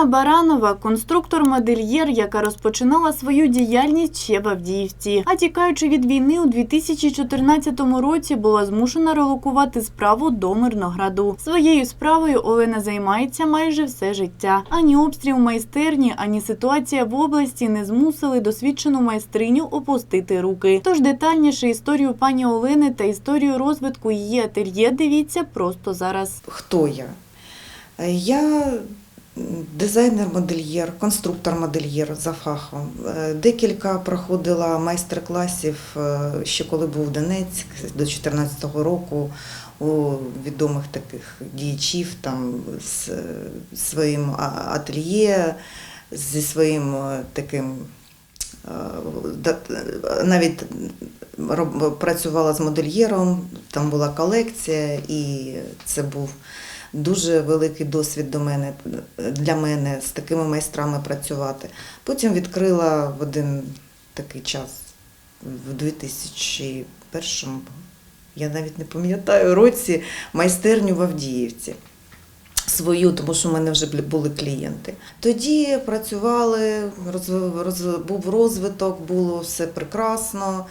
Олена Баранова конструктор-модельєр, яка розпочинала свою діяльність ще в Авдіївці. А тікаючи від війни у 2014 році, була змушена релокувати справу до Мирнограду. Своєю справою Олена займається майже все життя. Ані обстріл майстерні, ані ситуація в області не змусили досвідчену майстриню опустити руки. Тож детальніше історію пані Олени та історію розвитку її ательє дивіться просто зараз. Хто я? Я дизайнер-модельєр, конструктор-модельєр за фахом. Е, Декілька проходила майстер-класів е, ще коли був Донецьк до 2014 року у відомих таких діячів там з е, своїм ательє, зі своїм таким. Навіть працювала з модельєром, там була колекція, і це був дуже великий досвід до мене, для мене з такими майстрами працювати. Потім відкрила в один такий час, в 2001, я навіть не пам'ятаю, році майстерню в Авдіївці. Свою, тому що в мене вже були клієнти. Тоді працювали, розв- розв- був розвиток, було все прекрасно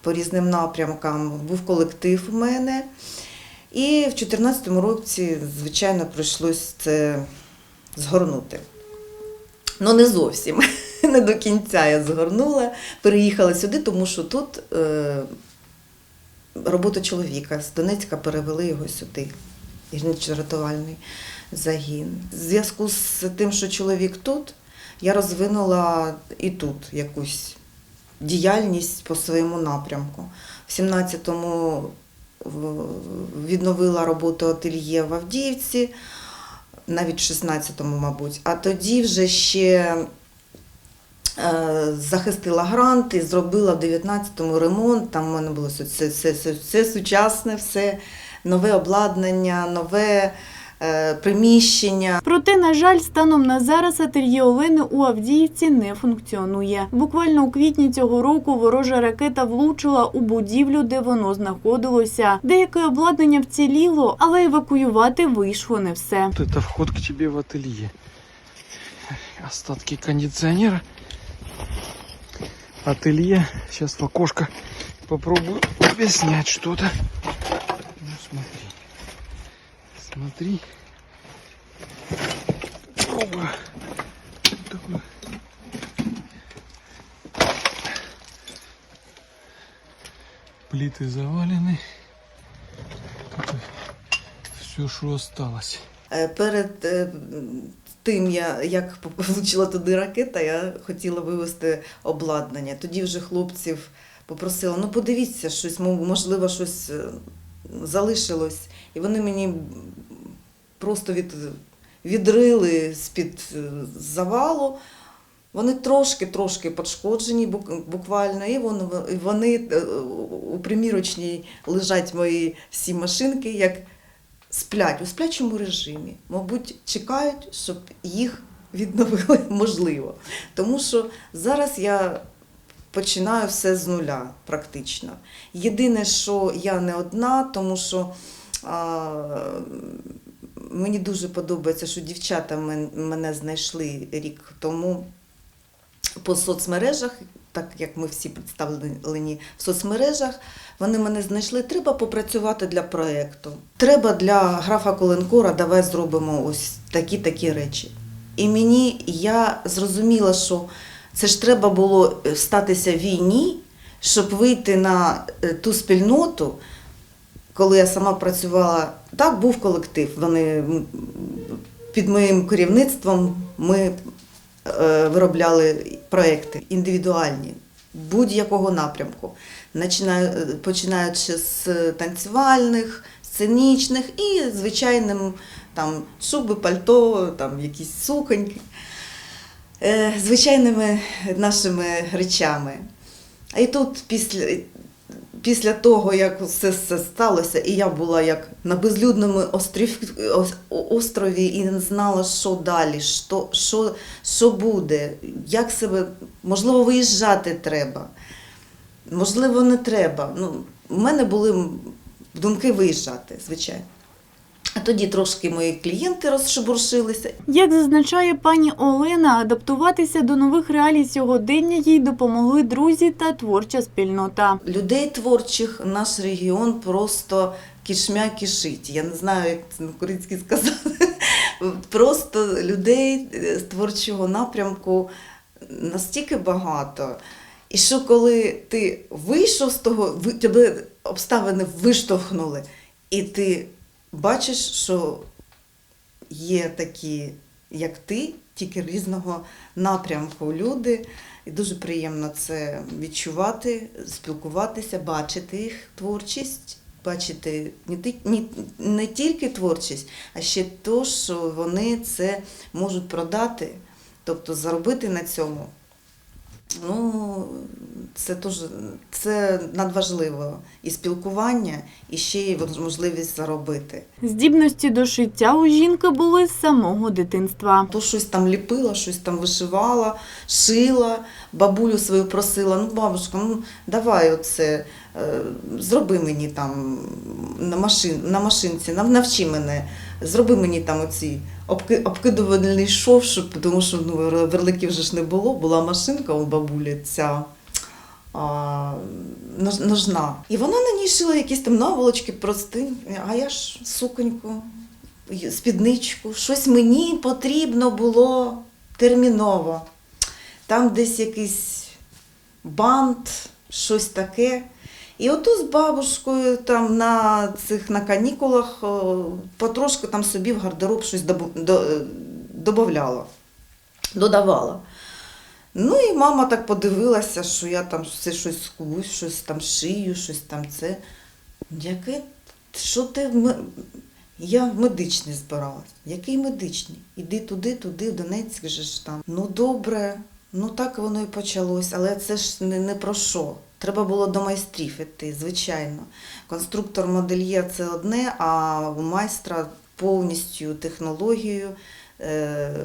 по різним напрямкам. Був колектив у мене. І в 2014 році, звичайно, прийшлось це згорнути. Ну, не зовсім. Не до кінця я згорнула. Переїхала сюди, тому що тут е, робота чоловіка. З Донецька перевели його сюди, гірничо-рятувальний загін. В зв'язку з тим, що чоловік тут, я розвинула і тут якусь діяльність по своєму напрямку. В 17-му в- відновила роботу ательє в Авдіївці, навіть в 16-му, мабуть. А тоді вже ще е, захистила грант і зробила в 19-му ремонт. Там в мене було все, все, все, все, сучасне, все нове обладнання, нове приміщення. Проте, на жаль, станом на зараз ательє Олени у Авдіївці не функціонує. Буквально у квітні цього року ворожа ракета влучила у будівлю, де воно знаходилося. Деяке обладнання вціліло, але евакуювати вийшло не все. Вот вход к тебе в ателье. Остатки кондиционера. Ателье. Сейчас в окошко попробую. Ну смотри. Смотри. Попробую. Вот такой. Плиты завалены. Все, что осталось. Е, Перед е, тим, як влучила туди ракета, я хотіла вивезти обладнання. Тоді вже хлопців попросила, ну подивіться, щось, можливо, щось е, залишилось. І вони мені просто від, відрили з-під е, завалу. Вони трошки-трошки пошкоджені буквально, і вони, вони е, у примірочній лежать мої всі машинки, як сплять у сплячому режимі. Мабуть, чекають, щоб їх відновили можливо. Тому що зараз я починаю все з нуля, практично. Єдине, що я не одна, тому що а, мені дуже подобається, що дівчата мене знайшли рік тому по соцмережах, так як ми всі представлені в соцмережах, вони мене знайшли. Треба попрацювати для проєкту. Треба для графа Коленкора, давай зробимо ось такі-такі речі. І мені я зрозуміла, що це ж треба було е, статися війні, щоб вийти на е, ту спільноту, коли я сама працювала, так був колектив. Вони під моїм керівництвом ми е, виробляли проекти індивідуальні будь-якого напрямку, починаючи з танцювальних, сценічних і звичайним там шуби, пальто, там якісь суконьки, звичайними нашими речами. І тут після, після того, як все це сталося, і я була як на безлюдному острів, острові і не знала, що далі, що, що, що буде, як себе, можливо, виїжджати треба, можливо, не треба. Ну, у мене були думки виїжджати, звичайно. А тоді трошки мої клієнти розшебуршилися. Як зазначає пані Олена, адаптуватися до нових реалій сьогодення їй допомогли друзі та творча спільнота. Людей творчих наш регіон просто кишмя кишить. Я не знаю, як це на українській сказати. Просто людей е, з творчого напрямку настільки багато. І що коли ти вийшов з того, тебе обставини виштовхнули, і ти бачиш, що є такі, як ти, тільки різного напрямку люди. І дуже приємно це відчувати, спілкуватися, бачити їх творчість, бачити не, тільки творчість, а ще те, що вони це можуть продати, тобто заробити на цьому. Ну, це теж це надважливо. І спілкування, і ще й можливість заробити. Здібності до шиття у жінки були з самого дитинства. То щось там ліпила, щось там вишивала, шила, бабулю свою просила, ну, бабушка, ну давай оце, зроби мені там на, машин, на машинці, навчи мене, зроби мені там оці обки, обкидувальний шов, щоб, тому що ну, верликів вже ж не було, була машинка у бабулі ця. А, ножна. І вона на ній шила якісь там наволочки прості, а я ж суконьку, спідничку, щось мені потрібно було терміново. Там десь якийсь бант, щось таке. І ото з бабушкою там на цих на канікулах о, потрошки там собі в гардероб щось добу- до- е, додавала, додавала. Ну і мама так подивилася, що я там все щось скубусь, щось там шию, щось там це. Яке, що ти я в медичний збиралась. Який медичний? Іди туди, туди, в Донецьк же ж там. Ну добре, ну так воно і почалось, але це ж не, не про що. Треба було до майстрів іти, звичайно. Конструктор модельєр це одне, а у майстра повністю технологію, е,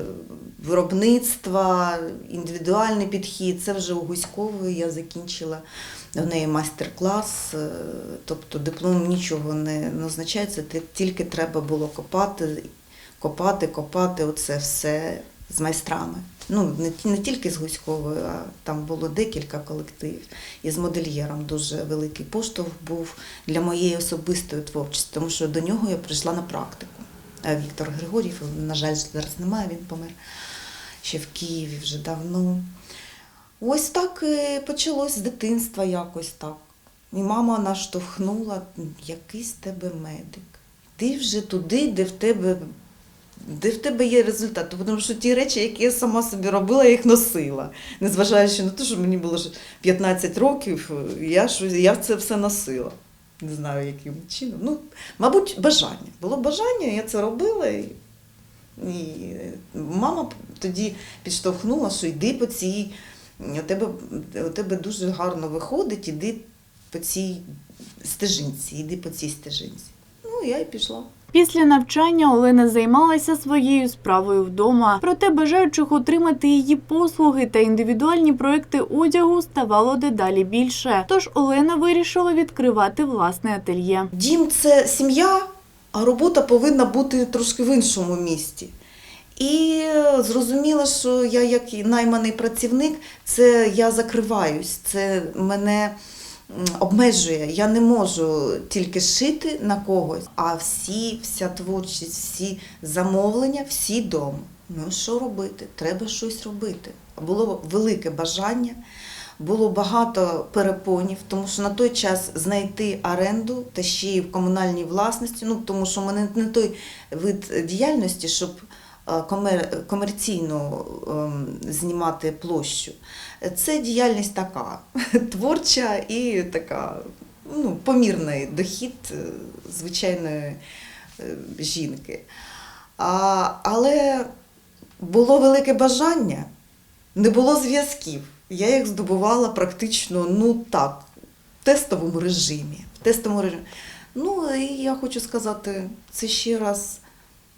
виробництва, індивідуальний підхід. Це вже у Гуськової я закінчила. В неї майстер-клас, е, тобто диплом нічого не, означає, це тільки треба було копати, копати, копати, оце все з майстрами. Ну, не, не тільки з Гуськовою, а там було декілька колективів. І з модельєром дуже великий поштовх був для моєї особистої творчості, тому що до нього я прийшла на практику. А Віктор Григорів, на жаль, зараз немає, він помер ще в Києві вже давно. Ось так почалось з дитинства якось так. І мама наштовхнула, який з тебе медик. Ти вже туди, де в тебе, де в тебе є результат. Тому що ті речі, які я сама собі робила, я їх носила. Незважаючи на те, що мені було 15 років, я, я це все носила. Не знаю, яким чином. Ну, мабуть, бажання. Було бажання, я це робила. І, і мама тоді підштовхнула, що йди по цій, у тебе, у тебе дуже гарно виходить, іди по цій стежинці, іди по цій стежинці. Ну, я і пішла. Після навчання Олена займалася своєю справою вдома. Проте бажаючих отримати її послуги та індивідуальні проекти одягу ставало дедалі більше. Тож Олена вирішила відкривати власне ательє. Дім це сім'я, а робота повинна бути трошки в іншому місті. І зрозуміла, що я як найманий працівник, це я закриваюсь, це мене обмежує. Я не можу тільки шити на когось, а всі, вся творчість, всі замовлення, всі дома. Ну що робити? Треба щось робити. Було велике бажання. Було багато перепонів, тому що на той час знайти оренду та ще й в комунальній власності, ну тому що мене не той вид діяльності, щоб комер- комерційно ем, знімати площу. Це діяльність така творча і така ну, помірний дохід е, звичайної е, жінки. А, але було велике бажання, не було зв'язків. Я їх здобувала практично ну так, в тестовому режимі. В тестовому режимі. Ну і я хочу сказати, це ще раз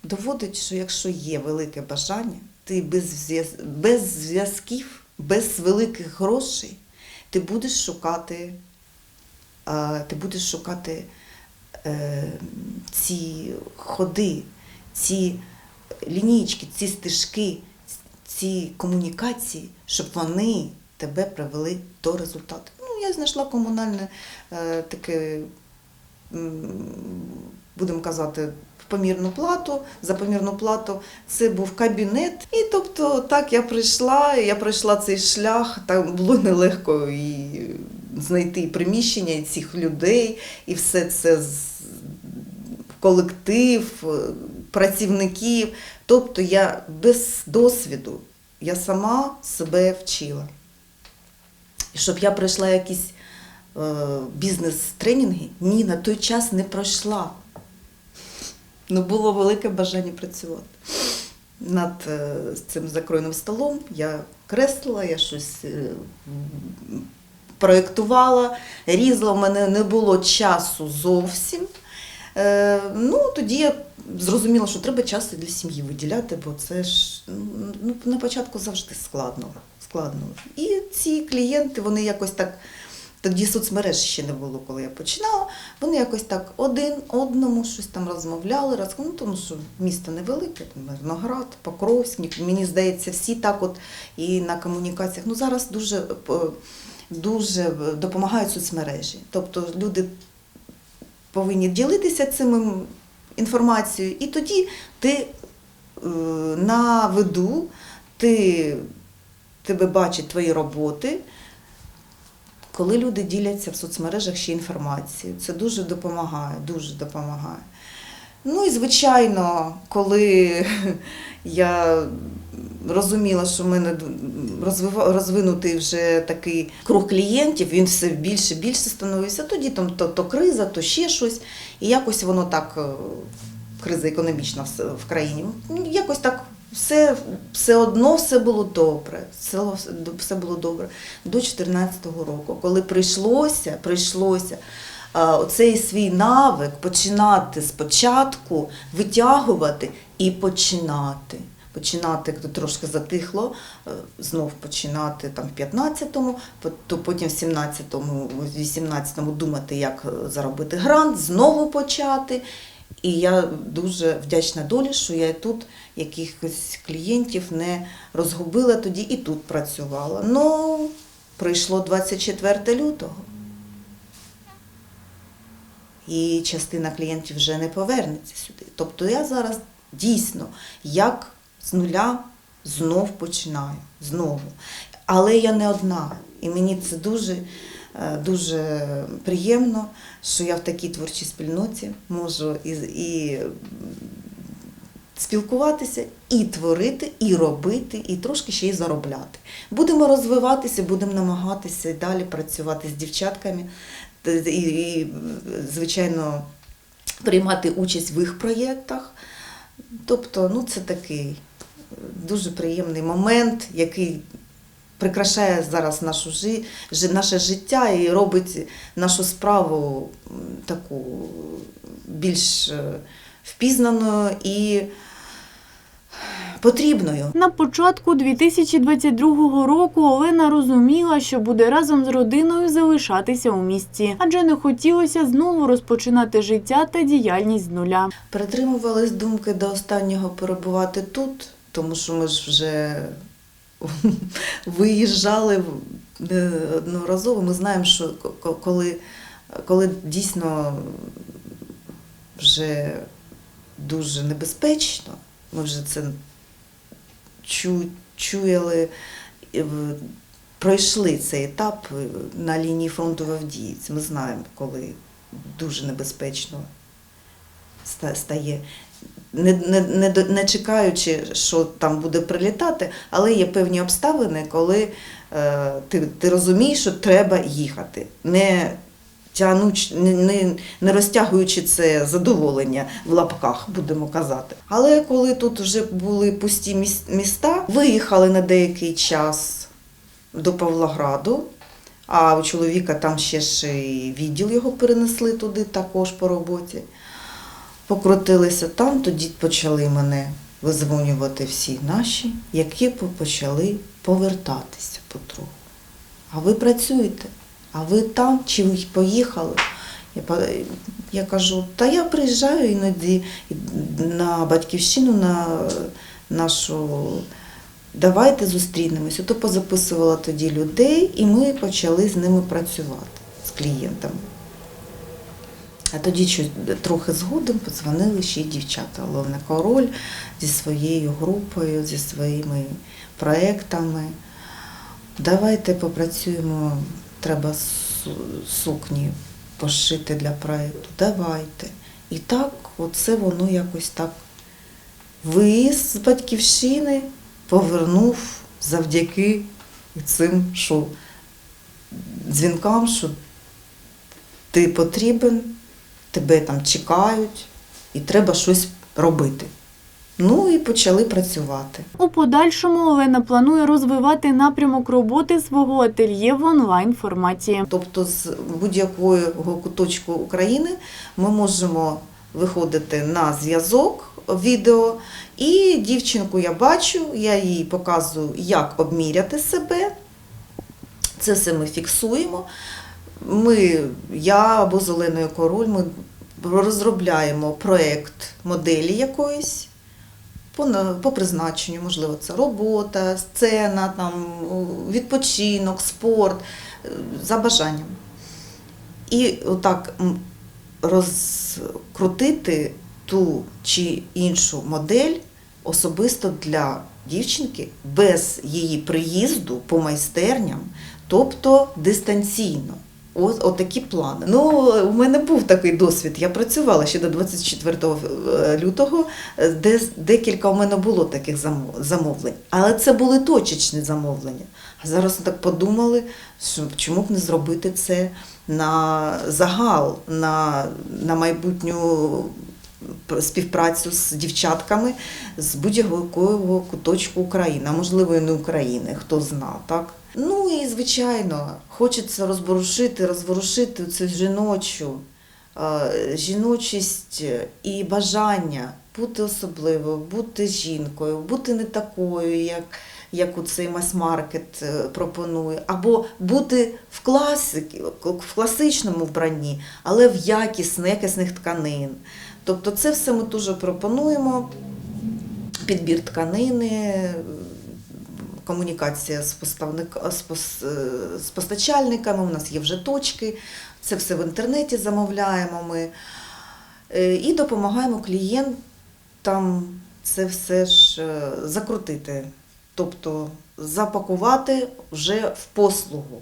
доводить, що якщо є велике бажання, ти без, зв'яз- без зв'язків, без великих грошей, ти будеш шукати, ти будеш шукати е, ці ходи, ці лінійки, ці стежки, ці комунікації, щоб вони тебе привели до результату. Ну, я знайшла комунальне е, таке, будемо казати, помірну плату, за помірну плату. Це був кабінет. І тобто так я прийшла, я пройшла цей шлях, там було нелегко і знайти приміщення, цих людей, і все це колектив, працівників. Тобто я без досвіду, я сама себе вчила. Щоб я пройшла якісь е, бізнес-тренінги, ні, на той час не пройшла. Ну, було велике бажання працювати. Над е, цим закройним столом я креслила, я щось е, проєктувала, різала, в мене не було часу зовсім. Е, ну, тоді я зрозуміла, що треба час для сім'ї виділяти, бо це ж ну, на початку завжди складно. складно. І ці клієнти, вони якось так. Тоді соцмереж ще не було, коли я починала. Вони якось так один одному щось там розмовляли, роз... ну, тому що місто невелике, Мирноград, Покровськ, мені здається, всі так от і на комунікаціях. Ну зараз дуже, е, дуже допомагають соцмережі. Тобто люди повинні ділитися цим інформацією, і тоді ти е, на виду, ти, тебе бачать твої роботи, коли люди діляться в соцмережах ще інформацією. Це дуже допомагає, дуже допомагає. Ну і звичайно, коли я розуміла, що в мене розвинутий вже такий круг клієнтів, він все більше більше становився. Тоді там то, то криза, то ще щось. І якось воно так, е, криза економічна в, країні, якось так все, все одно все було добре. Все, все було добре до 2014 року, коли прийшлося, прийшлося оцей свій навик починати спочатку, витягувати і починати. Починати, трошки затихло, е, знов починати там в 15-му, то потім в 17-му, в 18-му думати, як е, заробити грант, знову почати. І я дуже вдячна долі, що я тут якихось клієнтів не розгубила тоді і тут працювала. Ну, прийшло 24 лютого. І частина клієнтів вже не повернеться сюди. Тобто я зараз дійсно як з нуля знов починаю. Знову. Але я не одна. І мені це дуже, дуже приємно, що я в такій творчій спільноті можу і, і спілкуватися, і творити, і робити, і трошки ще й заробляти. Будемо розвиватися, будемо намагатися далі працювати з дівчатками і, і звичайно, приймати участь в їх проєктах. Тобто, ну, це такий е, дуже приємний момент, який прикрашає зараз нашу жи, наше життя і робить нашу справу таку більш е, впізнаною і потрібною. На початку 2022 року Олена розуміла, що буде разом з родиною залишатися у місті, адже не хотілося знову розпочинати життя та діяльність з нуля. Притримувались думки до останнього перебувати тут, тому що ми ж вже виїжджали в- неодноразово. Ми знаємо, що коли, коли дійсно вже дуже небезпечно, ми вже це чу, чуяли, пройшли цей етап е, на лінії фронту в Авдіївці. Ми знаємо, коли дуже небезпечно стає. Не, не, не, не чекаючи, що там буде прилітати, але є певні обставини, коли е, ти, ти розумієш, що треба їхати. Не, тягнуч, не, не, не розтягуючи це задоволення в лапках, будемо казати. Але коли тут вже були пусті міста, виїхали на деякий час до Павлограду, а у чоловіка там ще ж і відділ його перенесли туди також по роботі. Покрутилися там, тоді почали мене визвонювати всі наші, які почали повертатися потроху. А ви працюєте? А ви там чи ви поїхали? Я, я кажу, та я приїжджаю іноді на батьківщину, на нашу. Давайте зустрінемось. Ото позаписувала тоді людей, і ми почали з ними працювати, з клієнтами. А тоді щось трохи згодом подзвонили ще й дівчата. Головне король зі своєю групою, зі своїми проектами. Давайте попрацюємо, треба сукні пошити для проекту. Давайте. І так, оце воно якось так. Виїзд з батьківщини повернув завдяки цим, що дзвінкам, що ти потрібен, тебе там чекають, і треба щось робити. Ну і почали працювати. У подальшому Олена планує розвивати напрямок роботи свого ательє в онлайн форматі. Тобто з будь-якого куточку України ми можемо виходити на зв'язок відео, і дівчинку я бачу, я їй показую, як обміряти себе. Це все ми фіксуємо. Ми, я або з Оленою Король, ми розробляємо проєкт моделі якоїсь. По, по призначенню, можливо, це робота, сцена, там, відпочинок, спорт, е, за бажанням. І отак розкрутити ту чи іншу модель особисто для дівчинки без її приїзду по майстерням, тобто дистанційно. Ось отакі плани. Ну, у мене був такий досвід. Я працювала ще до 24 лютого, е, де декілька у мене було таких замов- замовлень. Але це були точечні замовлення. А зараз так подумали, що чому б не зробити це на загал, на, на майбутню співпрацю з дівчатками з будь-якого куточку України, можливо і не України, хто зна, так? Ну і звичайно, хочеться розворушити, розворушити цю жіночу, жіночість і бажання бути особливою, бути жінкою, бути не такою, як, як у цей мас-маркет е, пропонує, або бути в, класики, в класичному вбранні, але в якісних, якісних тканин. Тобто це все ми дуже пропонуємо. Підбір тканини, комунікація з, з, пос- з постачальниками, у нас є вже точки, це все в інтернеті замовляємо ми. Е, І допомагаємо клієнтам це все ж е, закрутити, тобто запакувати вже в послугу,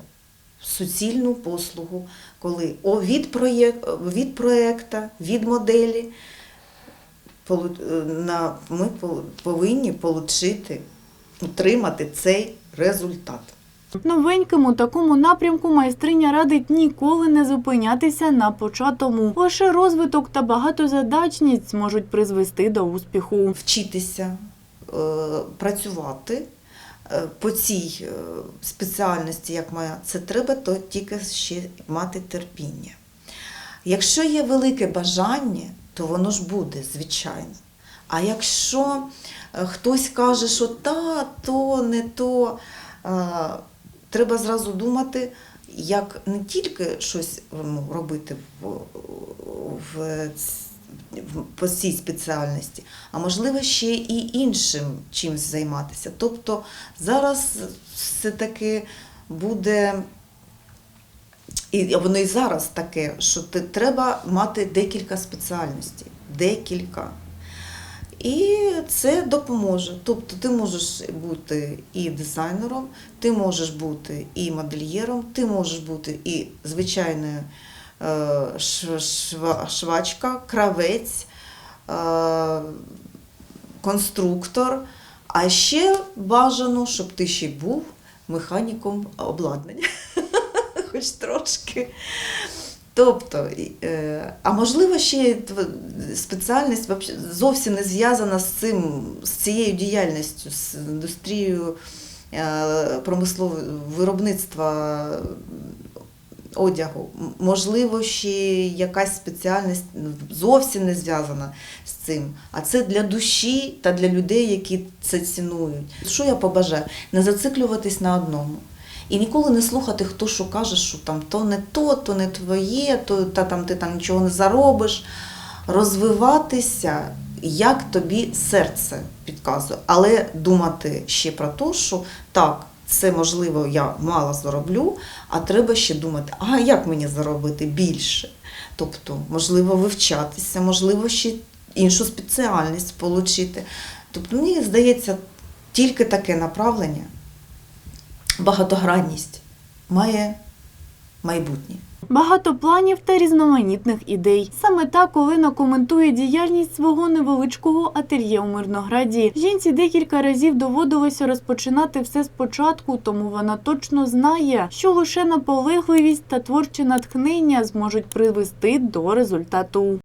суцільну послугу, коли від, проєк, від проєкта, від моделі е, ми повинні отримати, отримати цей результат. Новеньким у такому напрямку майстриня радить ніколи не зупинятися на початому. Лише розвиток та багатозадачність зможуть призвести до успіху. Вчитися е, працювати по цій е, спеціальності, як моя, це треба то тільки ще мати терпіння. Якщо є велике бажання, то воно ж буде, звичайно. А якщо е, хтось каже, що та, то, не то, е, треба зразу думати, як не тільки щось робити в, в, по цій спеціальності, а можливо ще і іншим чимось займатися. Тобто зараз все-таки буде і воно і зараз таке, що ти, треба мати декілька спеціальностей. Декілька. І це допоможе. Тобто ти можеш бути і дизайнером, ти можеш бути і модельєром, ти можеш бути і звичайною швачка, кравець, е, конструктор. А ще бажано, щоб ти ще був механіком обладнання. Хоч трошки. Тобто, е, а можливо, ще спеціальність зовсім не зв'язана з цим, з цією діяльністю, з індустрією е, промислового виробництва одягу. Можливо, ще якась спеціальність зовсім не зв'язана з цим. А це для душі та для людей, які це цінують. Що я побажаю? Не зациклюватись на одному. І ніколи не слухати, хто що каже, що там то не то, то не твоє, то та там ти там нічого не заробиш. Розвиватися, як тобі серце підказує, але думати ще про те, що так, це можливо, я мало зароблю, а треба ще думати, а як мені заробити більше? Тобто, можливо, вивчатися, можливо, ще іншу спеціальність отримати. Тобто, мені здається, тільки таке направлення, багатогранність має майбутнє. Багато планів та різноманітних ідей. Саме так Олена коментує діяльність свого невеличкого ательє у Мирнограді. Жінці декілька разів доводилося розпочинати все спочатку, тому вона точно знає, що лише наполегливість та творче натхнення зможуть привести до результату.